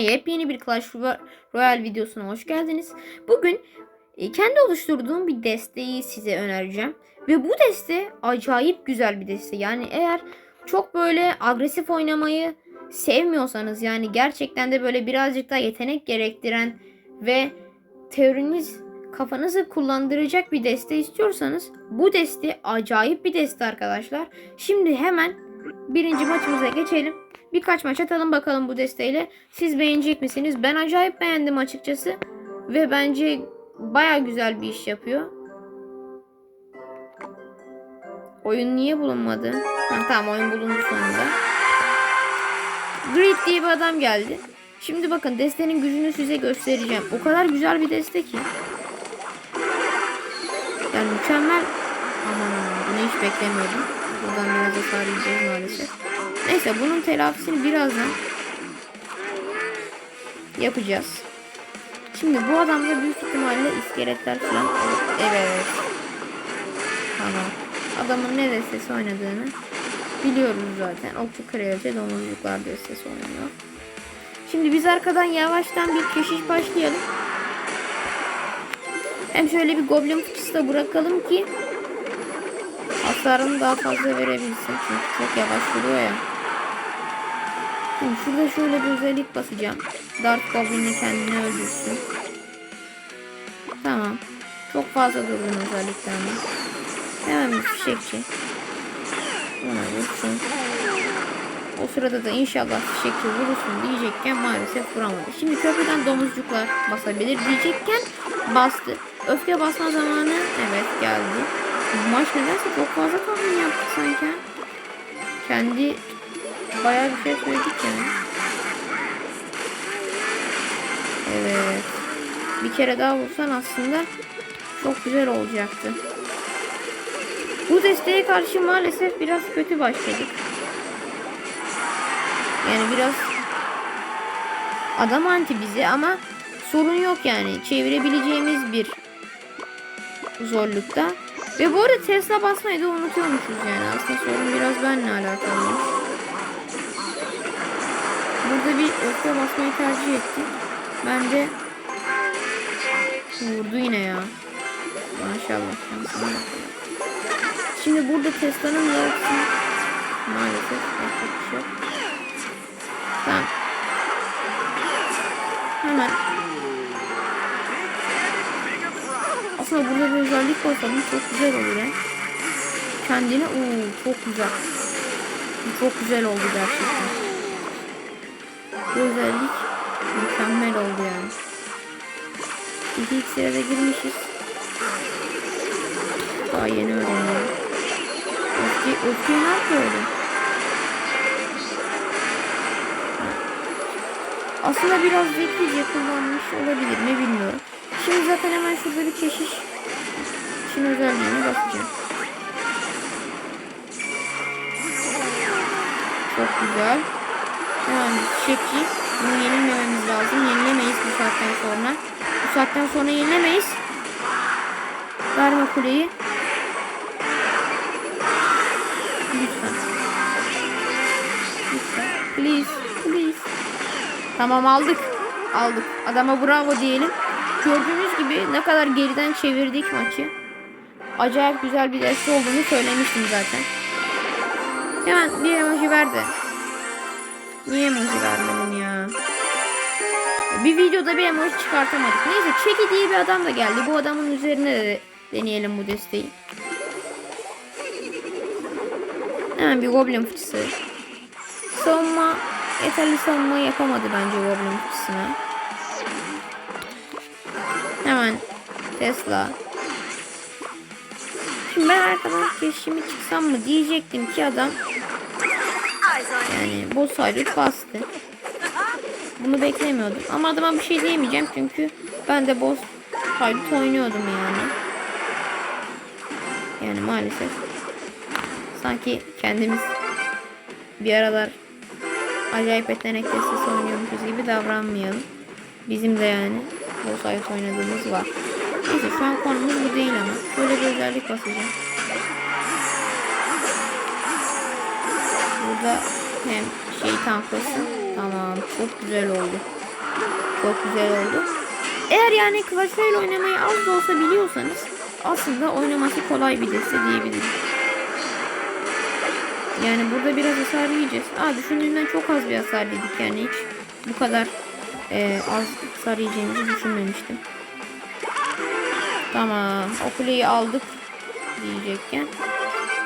Yepyeni bir Clash Royale videosuna hoş geldiniz. Bugün e, kendi oluşturduğum bir desteği size önereceğim. Ve bu deste acayip güzel bir deste. Yani eğer çok böyle agresif oynamayı sevmiyorsanız yani gerçekten de böyle birazcık daha yetenek gerektiren ve teoriniz kafanızı kullandıracak bir deste istiyorsanız bu deste acayip bir deste arkadaşlar. Şimdi hemen birinci maçımıza geçelim. Birkaç maç atalım bakalım bu desteğiyle. Siz beğenecek misiniz? Ben acayip beğendim açıkçası. Ve bence baya güzel bir iş yapıyor. Oyun niye bulunmadı? Ha, tamam oyun bulundu sonunda. Grid diye bir adam geldi. Şimdi bakın destenin gücünü size göstereceğim. O kadar güzel bir deste ki. Yani mükemmel. Aman aman bunu hiç beklemiyordum. Buradan biraz hasar yiyeceğiz maalesef. Neyse bunun telafisini birazdan yapacağız. Şimdi bu adamda büyük ihtimalle iskeletler falan. Evet. Tamam. Adamın ne destesi oynadığını biliyoruz zaten. Okçu kraliçe domuzcuklar destesi oynuyor. Şimdi biz arkadan yavaştan bir keşiş başlayalım. Hem şöyle bir goblin fıçısı da bırakalım ki hasarını daha fazla verebilsin. Çünkü çok yavaş vuruyor ya. Şimdi şurada şöyle bir özellik basacağım. Dart Goblin'i kendine öldürsün. Tamam. Çok fazla durdum özellikle ama. Hemen bir fişekçi. Ona vursun. O sırada da inşallah fişekçi vurursun diyecekken maalesef vuramadı. Şimdi köprüden domuzcuklar basabilir diyecekken bastı. Öfke basma zamanı evet geldi. Bu maç nedense çok fazla tahmin yaptık sanki. Kendi bayağı bir şey söyledik yani. Evet. Bir kere daha vursan aslında çok güzel olacaktı. Bu desteğe karşı maalesef biraz kötü başladık. Yani biraz adam anti bize ama sorun yok yani. Çevirebileceğimiz bir zorlukta. Ve bu arada Tesla basmayı da unutuyormuşuz yani. Aslında sorun biraz benimle alakalıymış. Burada bir öfke basmayı tercih ettim. Ben de vurdu yine ya. Maşallah. Şimdi burada Tesla'nın yarısı maalesef yapacak bir şey yok. Tamam. Hemen aslında burada bir özellik basalım çok güzel olur he. Kendine uuu çok güzel. Çok güzel oldu gerçekten. Bu özellik mükemmel oldu yani. İki iksire de girmişiz. Daha yeni öğreniyorum. Öfke, öfkeyi ne yapıyor? Aslında biraz zekice kullanmış olabilir mi bilmiyorum. Şimdi zaten hemen şurada bir keşiş için özelliğine basacağım. Çok güzel. Bir çiçekçi. Bunu yenilmememiz lazım. Yenilemeyiz bu saatten sonra. Bu saatten sonra yenilemeyiz. Verme kuleyi. Lütfen. Lütfen. Please. Please. Tamam aldık. Aldık. Adama bravo diyelim. Gördüğünüz gibi ne kadar geriden çevirdik maçı. Acayip güzel bir deste olduğunu söylemiştim zaten. Hemen bir emoji verdi. Niye emoji vermedin ya? Bir videoda bir emoji çıkartamadık. Neyse Çeki diye bir adam da geldi. Bu adamın üzerine de deneyelim bu desteği. Hemen bir goblin fıçısı. Savunma yeterli savunma yapamadı bence goblin fıçısına. Hemen Tesla. Şimdi ben arkadan keşimi çıksam mı diyecektim ki adam yani boss ayrıt bastı. Bunu beklemiyordum. Ama adama bir şey diyemeyeceğim çünkü ben de boss ayrıt oynuyordum yani. Yani maalesef. Sanki kendimiz bir aralar acayip yetenek destesi oynuyormuşuz gibi davranmayalım. Bizim de yani boss ayrıt oynadığımız var. Neyse şu an konumuz bu değil ama. Şöyle bir özellik basacağım. Burada hem şey tanklasın. Tamam çok güzel oldu. Çok güzel oldu. Eğer yani Clash oynamayı az da olsa biliyorsanız aslında oynaması kolay bir deste diyebilirim. Yani burada biraz hasar yiyeceğiz. Aa düşündüğümden çok az bir hasar yedik yani hiç bu kadar e, az hasar yiyeceğimizi düşünmemiştim. Tamam o kuleyi aldık diyecekken.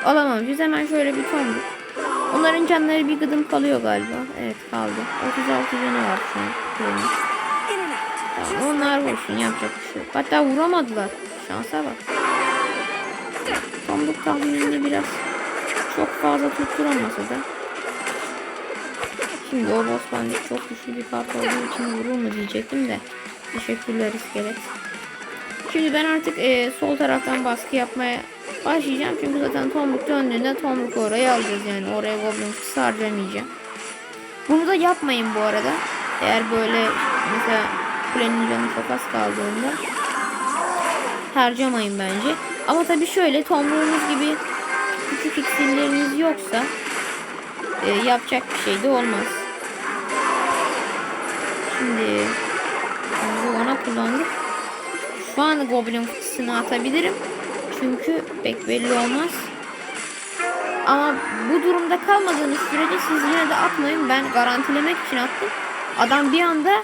Alamamışız hemen şöyle bir tomruk. Onların canları bir gıdım kalıyor galiba. Evet kaldı. 36 canı var şu an. Tamam, onlar vursun yapacak bir şey yok. Hatta vuramadılar. Şansa bak. Tomruk tahminini biraz çok fazla tutturamasa da. Şimdi o boss bandit çok güçlü bir kart olduğu için vurur mu diyecektim de. Teşekkürler iskelet. Şimdi ben artık e, sol taraftan baskı yapmaya başlayacağım. Çünkü zaten Tomruk döndüğünde Tomruk oraya alacağız yani. Oraya Goblin Fısı harcamayacağım. Bunu da yapmayın bu arada. Eğer böyle mesela kulenin canı çok az kaldığında harcamayın bence. Ama tabii şöyle Tomruk'unuz gibi küçük iksirleriniz yoksa e, yapacak bir şey de olmaz. Şimdi bu ona kullandık. Şu an Goblin kutusunu atabilirim. Çünkü pek belli olmaz. Ama bu durumda kalmadığınız sürece siz yine de atmayın. Ben garantilemek için attım. Adam bir anda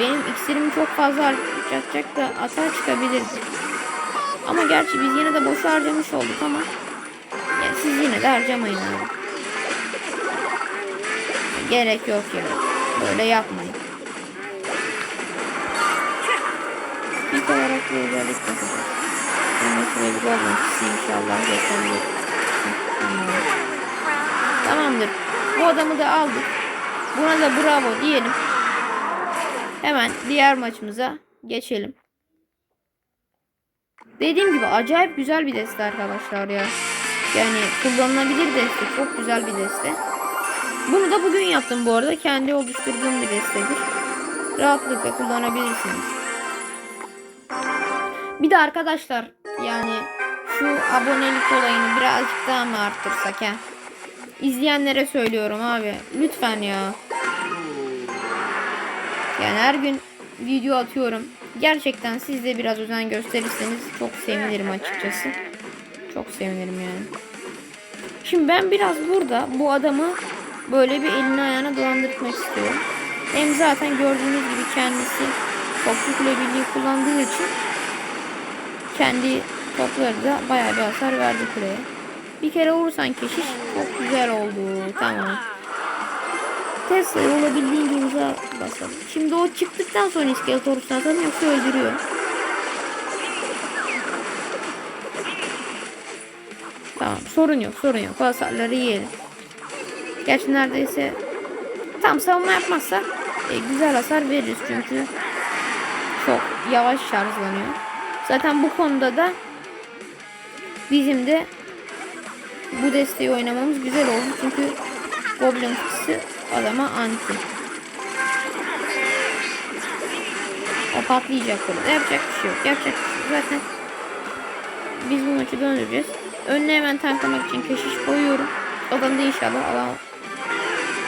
benim iksirimi çok fazla harcayacak da atağa çıkabilirdi. Ama gerçi biz yine de boşu harcamış olduk ama yani siz yine de harcamayın abi. Gerek yok yani. Böyle yapmayın. İlk olarak bir özellik yapacağız. Şuraya bir golden kişi inşallah yeterli. Tamam. Tamamdır. Bu adamı da aldık. Buna da bravo diyelim. Hemen diğer maçımıza geçelim. Dediğim gibi acayip güzel bir deste arkadaşlar ya. Yani kullanılabilir deste. Çok güzel bir deste. Bunu da bugün yaptım bu arada. Kendi oluşturduğum bir destedir. Rahatlıkla kullanabilirsiniz. Bir de arkadaşlar yani şu abonelik olayını birazcık daha mı arttırsak ha? İzleyenlere söylüyorum abi. Lütfen ya. Yani her gün video atıyorum. Gerçekten siz de biraz özen gösterirseniz çok sevinirim açıkçası. Çok sevinirim yani. Şimdi ben biraz burada bu adamı böyle bir elini ayağına dolandırmak istiyorum. Hem zaten gördüğünüz gibi kendisi toplu kule birliği kullandığı için kendi topları da bayağı bir hasar verdi kuleye. Bir kere vurursan keşiş çok güzel oldu. Tamam. Tesla'yı olabildiğince uzağa basalım. Şimdi o çıktıktan sonra iskelet oruçtan atalım yoksa öldürüyor. Tamam sorun yok sorun yok. Hasarları yiyelim. Gerçi neredeyse tam savunma yapmazsa e, güzel hasar veririz çünkü çok yavaş şarjlanıyor. Zaten bu konuda da bizim de bu desteği oynamamız güzel oldu çünkü Goblin kutusu adama anti. O patlayacak burada. Yapacak bir şey yok. Yapacak bir şey yok. Zaten biz bu maçı döndüreceğiz. Önüne hemen tanklamak için keşiş koyuyorum. Adam da inşallah alan.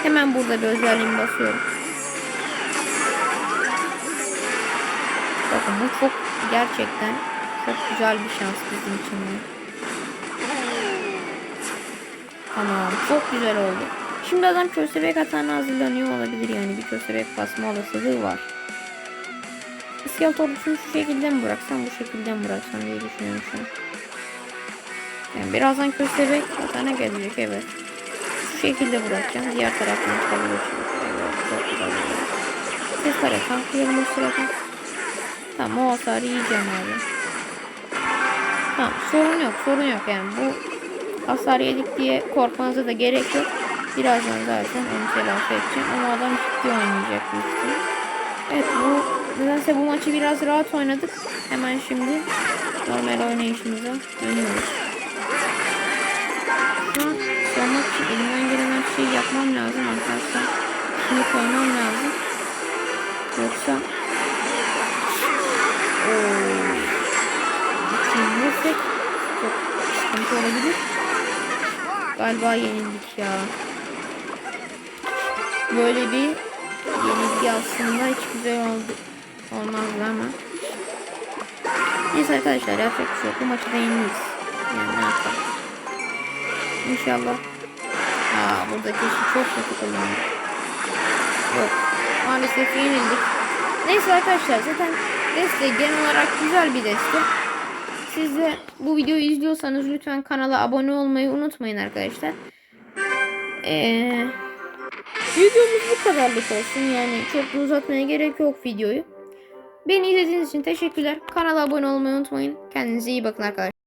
Hemen burada bir özelliğimi basıyorum. Bakın bu çok gerçekten çok güzel bir şans bizim için. de. Tamam çok güzel oldu. Şimdi adam köstebek atağına hazırlanıyor olabilir yani bir köstebek basma olasılığı var. İskelet ordusunu şu şekilde mi bıraksam bu şekilde mi bıraksam diye düşünüyorum. Yani birazdan köstebek atağına gelecek evet. Şu şekilde bırakacağım. Diğer taraftan çıkabilir. Evet çok güzel. Ses kare tanklayalım o sırada. Tamam o hasarı yiyeceğim abi. Tamam sorun yok sorun yok yani bu hasar yedik diye korkmanıza da gerek yok. Birazdan zaten onu telafi edeceğim ama adam ciddi oynayacak büyük. Evet bu nedense bu maçı biraz rahat oynadık. Hemen şimdi normal oynayışımıza dönüyoruz. Şu an sonmak için elimden gelen her şeyi yapmam lazım arkadaşlar. Şunu koymam lazım. Yoksa sıkıntı olabilir. Galiba yenildik ya. Böyle bir gibiydi aslında. Hiç güzel oldu. Olmazdı ama. Neyse arkadaşlar yapacak bir şey yok. Bu maçı da yeniliyiz. Yani ne yapalım. İnşallah. Aa buradaki işi çok kötü kullandık. Yok. Maalesef yenildik. Neyse arkadaşlar zaten deste genel olarak güzel bir deste. Siz de bu videoyu izliyorsanız lütfen kanala abone olmayı unutmayın arkadaşlar. Ee, videomuz bu kadarlık olsun. Yani çok da uzatmaya gerek yok videoyu. Beni izlediğiniz için teşekkürler. Kanala abone olmayı unutmayın. Kendinize iyi bakın arkadaşlar.